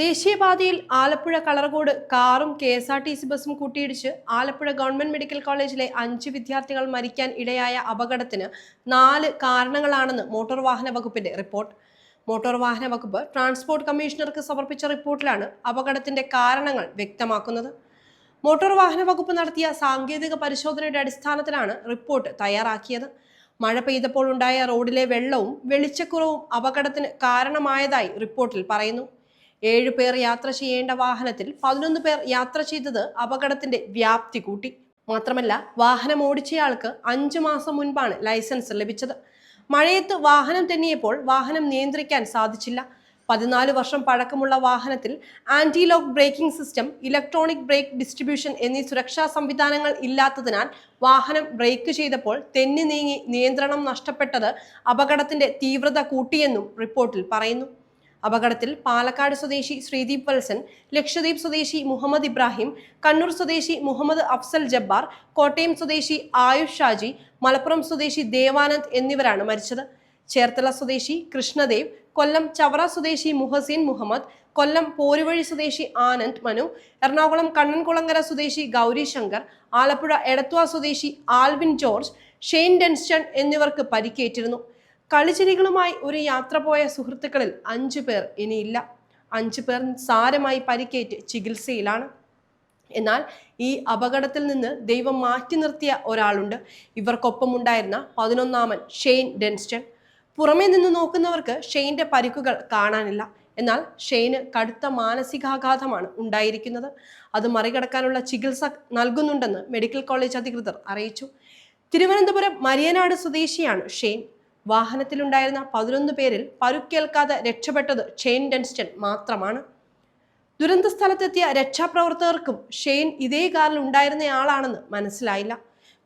ദേശീയപാതയിൽ ആലപ്പുഴ കളർകോട് കാറും K S R T C ബസും കൂട്ടിയിടിച്ച് ആലപ്പുഴ ഗവൺമെന്റ് മെഡിക്കൽ കോളേജിലെ അഞ്ച് വിദ്യാർത്ഥികൾ മരിക്കാൻ ഇടയായ അപകടത്തിന് നാല് കാരണങ്ങളാണെന്ന് മോട്ടോർ വാഹന വകുപ്പിന്റെ റിപ്പോർട്ട്. മോട്ടോർ വാഹന വകുപ്പ് ട്രാൻസ്പോർട്ട് കമ്മീഷണർക്ക് സമർപ്പിച്ച റിപ്പോർട്ടിലാണ് അപകടത്തിന്റെ കാരണങ്ങൾ വ്യക്തമാക്കുന്നത്. മോട്ടോർ വാഹന വകുപ്പ് നടത്തിയ സാങ്കേതിക പരിശോധനയുടെ അടിസ്ഥാനത്തിലാണ് റിപ്പോർട്ട് തയ്യാറാക്കിയത്. മഴ പെയ്തപ്പോൾ ഉണ്ടായ റോഡിലെ വെള്ളവും വെളിച്ചക്കുറവും അപകടത്തിന് കാരണമായതായി റിപ്പോർട്ടിൽ പറയുന്നു. ഏഴു പേർ യാത്ര ചെയ്യേണ്ട വാഹനത്തിൽ പതിനൊന്ന് പേർ യാത്ര ചെയ്തത് അപകടത്തിന്റെ വ്യാപ്തി കൂട്ടി. മാത്രമല്ല വാഹനം ഓടിച്ചയാൾക്ക് അഞ്ചു മാസം മുൻപാണ് ലൈസൻസ് ലഭിച്ചത്. മഴയത്ത് വാഹനം തെന്നിയപ്പോൾ വാഹനം നിയന്ത്രിക്കാൻ സാധിച്ചില്ല. പതിനാല് വർഷം പഴക്കമുള്ള വാഹനത്തിൽ anti lock braking system electronic brake distribution എന്നീ സുരക്ഷാ സംവിധാനങ്ങൾ ഇല്ലാത്തതിനാൽ വാഹനം ബ്രേക്ക് ചെയ്തപ്പോൾ തെന്നി നീങ്ങി നിയന്ത്രണം നഷ്ടപ്പെട്ടത് അപകടത്തിന്റെ തീവ്രത കൂട്ടിയെന്നും റിപ്പോർട്ടിൽ പറയുന്നു. അപകടത്തിൽ പാലക്കാട് സ്വദേശി ശ്രീദീപ് വത്സൻ ലക്ഷദ്വീപ് സ്വദേശി മുഹമ്മദ് ഇബ്രാഹിം കണ്ണൂർ സ്വദേശി മുഹമ്മദ് അഫ്സൽ ജബ്ബാർ കോട്ടയം സ്വദേശി ആയുഷ് ഷാജി മലപ്പുറം സ്വദേശി ദേവാനന്ദ് എന്നിവരാണ് മരിച്ചത്. ചേർത്തല സ്വദേശി കൃഷ്ണദേവ് കൊല്ലം ചവറ സ്വദേശി മുഹസീൻ മുഹമ്മദ് കൊല്ലം പോരുവഴി സ്വദേശി ആനന്ദ് മനു എറണാകുളം കണ്ണൻകുളങ്ങര സ്വദേശി ഗൗരി ശങ്കർ ആലപ്പുഴ എടത്വ സ്വദേശി ആൽവിൻ ജോർജ് ഷെയ്ൻ ഡെൻസ്റ്റൺ എന്നിവർക്ക് പരിക്കേറ്റിരുന്നു. കളിച്ചിരികളുമായി ഒരു യാത്ര പോയ സുഹൃത്തുക്കളിൽ അഞ്ചു പേർ ഇനിയില്ല. അഞ്ചു പേർ സാരമായി പരിക്കേറ്റ് ചികിത്സയിലാണ്. എന്നാൽ ഈ അപകടത്തിൽ നിന്ന് ദൈവം മാറ്റി നിർത്തിയ ഒരാളുണ്ട്. ഇവർക്കൊപ്പം ഉണ്ടായിരുന്ന പതിനൊന്നാമൻ ഷെയ്ൻ ഡെൻസ്റ്റൺ. പുറമേ നിന്ന് നോക്കുന്നവർക്ക് ഷെയ്ന്റെ പരിക്കുകൾ കാണാനില്ല. എന്നാൽ ഷെയ്ന് കടുത്ത മാനസികാഘാതമാണ് ഉണ്ടായിരിക്കുന്നത്. അത് മറികടക്കാനുള്ള ചികിത്സ നൽകുന്നുണ്ടെന്ന് മെഡിക്കൽ കോളേജ് അധികൃതർ അറിയിച്ചു. തിരുവനന്തപുരം മരിയനാട് സ്വദേശിയാണ് ഷെയ്ൻ. വാഹനത്തിലുണ്ടായിരുന്ന പതിനൊന്ന് പേരിൽ പരുക്കേൽക്കാതെ രക്ഷപ്പെട്ടത് ഷെയ്ൻ ഡെൻസ്റ്റൺ മാത്രമാണ്. ദുരന്ത സ്ഥലത്തെത്തിയ രക്ഷാപ്രവർത്തകർക്കും ഷെയ്ൻ ഇതേ കാറിൽ ഉണ്ടായിരുന്നയാളാണെന്ന് മനസ്സിലായില്ല.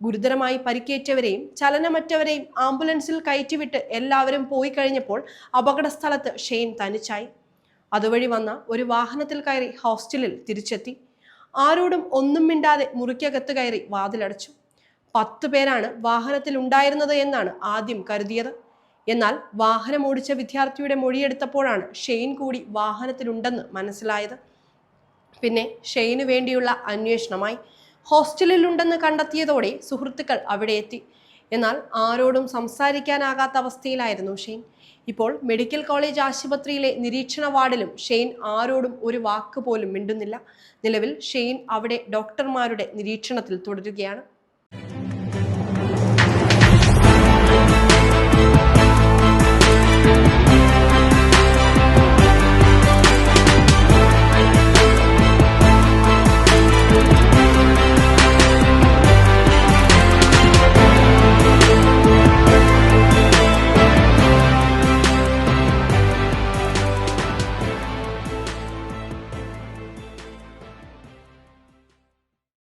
ഗുരുതരമായി പരിക്കേറ്റവരെയും ചലനമറ്റവരെയും ആംബുലൻസിൽ കയറ്റിവിട്ട് എല്ലാവരും പോയി കഴിഞ്ഞപ്പോൾ അപകടസ്ഥലത്ത് ഷെയ്ൻ തനിച്ചായി. അതുവഴി വന്ന ഒരു വാഹനത്തിൽ കയറി ഹോസ്റ്റലിൽ തിരിച്ചെത്തി. ആരോടും ഒന്നും മിണ്ടാതെ മുറിക്കകത്ത് കയറി വാതിലടച്ചു. പത്ത് പേരാണ് വാഹനത്തിൽ ഉണ്ടായിരുന്നത് എന്നാണ് ആദ്യം കരുതിയത്. എന്നാൽ വാഹനം ഓടിച്ച വിദ്യാർത്ഥിയുടെ മൊഴിയെടുത്തപ്പോഴാണ് ഷെയ്ൻ കൂടി വാഹനത്തിലുണ്ടെന്ന് മനസ്സിലായത്. പിന്നെ ഷെയ്നു വേണ്ടിയുള്ള അന്വേഷണമായി ഹോസ്റ്റലിൽ ഉണ്ടെന്ന് കണ്ടെത്തിയതോടെ സുഹൃത്തുക്കൾ അവിടെ എത്തി. എന്നാൽ ആരോടും സംസാരിക്കാനാകാത്ത അവസ്ഥയിലായിരുന്നു ഷെയ്ൻ. ഇപ്പോൾ മെഡിക്കൽ കോളേജ് ആശുപത്രിയിലെ നിരീക്ഷണ വാർഡിലും ഷെയ്ൻ ആരോടും ഒരു വാക്ക് പോലും മിണ്ടുന്നില്ല. നിലവിൽ ഷെയ്ൻ അവിടെ ഡോക്ടർമാരുടെ നിരീക്ഷണത്തിൽ തുടരുകയാണ്.